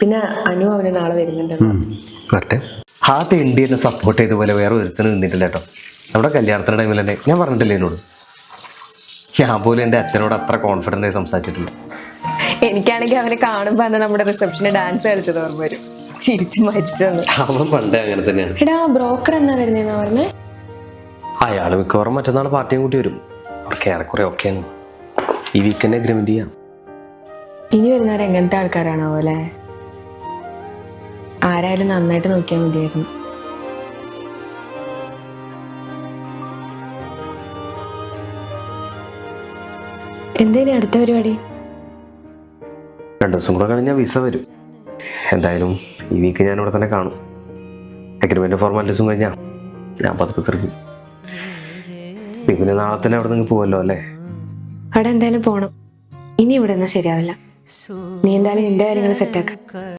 പിന്നെ അനു അവന് നാളെ വരുന്നുണ്ടല്ലോ. വരട്ടെ. ആ തെണ്ടി എന്നെ സപ്പോർട്ട് ചെയ്ത പോലെ വേറെ ഒരുത്തിന് നിന്നിട്ടില്ല കേട്ടോ. നമ്മുടെ കല്യാണത്തിന്റെ ടൈമിൽ തന്നെ ഞാൻ പറഞ്ഞിട്ടില്ല എന്നോട്? ഞാൻ പോലും എന്റെ അച്ഛനോട് അത്ര കോൺഫിഡന്റ് ആയി സംസാരിച്ചിട്ടില്ല. എനിക്കാണെങ്കിൽ അവനെ കാണുമ്പോൾ അന്ന് നമ്മുടെ റിസപ്ഷന് ഡാൻസ് കളിച്ചത് ഓർമ്മ വരും. ചിരിച്ചു മരിച്ചെന്ന്. അവൻ പണ്ടേ അങ്ങനെ തന്നെയാണ്. എടാ ബ്രോക്കർ എന്നാ വരുന്നേന്ന് പറഞ്ഞേ? അയാൾ മിക്കവാറും മറ്റന്നാൾ പാർട്ടിയും കൂട്ടി വരും. അവർക്ക് ഏറെക്കുറെ ഓക്കെയാണ് ഈ വീക്കെൻഡ് അഗ്രിമെന്റ് ചെയ്യാം. ഇനി വരുന്നവർ എങ്ങനത്തെ ആൾക്കാരാണോ അല്ലേ? ആരായാലും നന്നായിട്ട് നോക്കിയാൽ മതിയായിരുന്നു. എന്തേലും അടുത്ത പരിപാടി? രണ്ടു ദിവസം കൂടെ കഴിഞ്ഞാൽ വിസ വരും. എന്തായാലും ഈ വീക്ക് ഞാൻ ഇവിടെ തന്നെ കാണും. അഗ്രിമെന്റ് ഫോർമാലിറ്റീസും കഴിഞ്ഞാൽ ഞാൻ പതുക്കെ തീർക്കും. പിന്നെ നാളെ തന്നെ അവിടെ നിന്ന് പോവല്ലോ അല്ലേ? അവിടെ എന്തായാലും പോണം. ഇനി ഇവിടെ ശരിയാവില്ല. നീ എന്തായാലും നിന്റെ കാര്യങ്ങൾ സെറ്റാക്കാം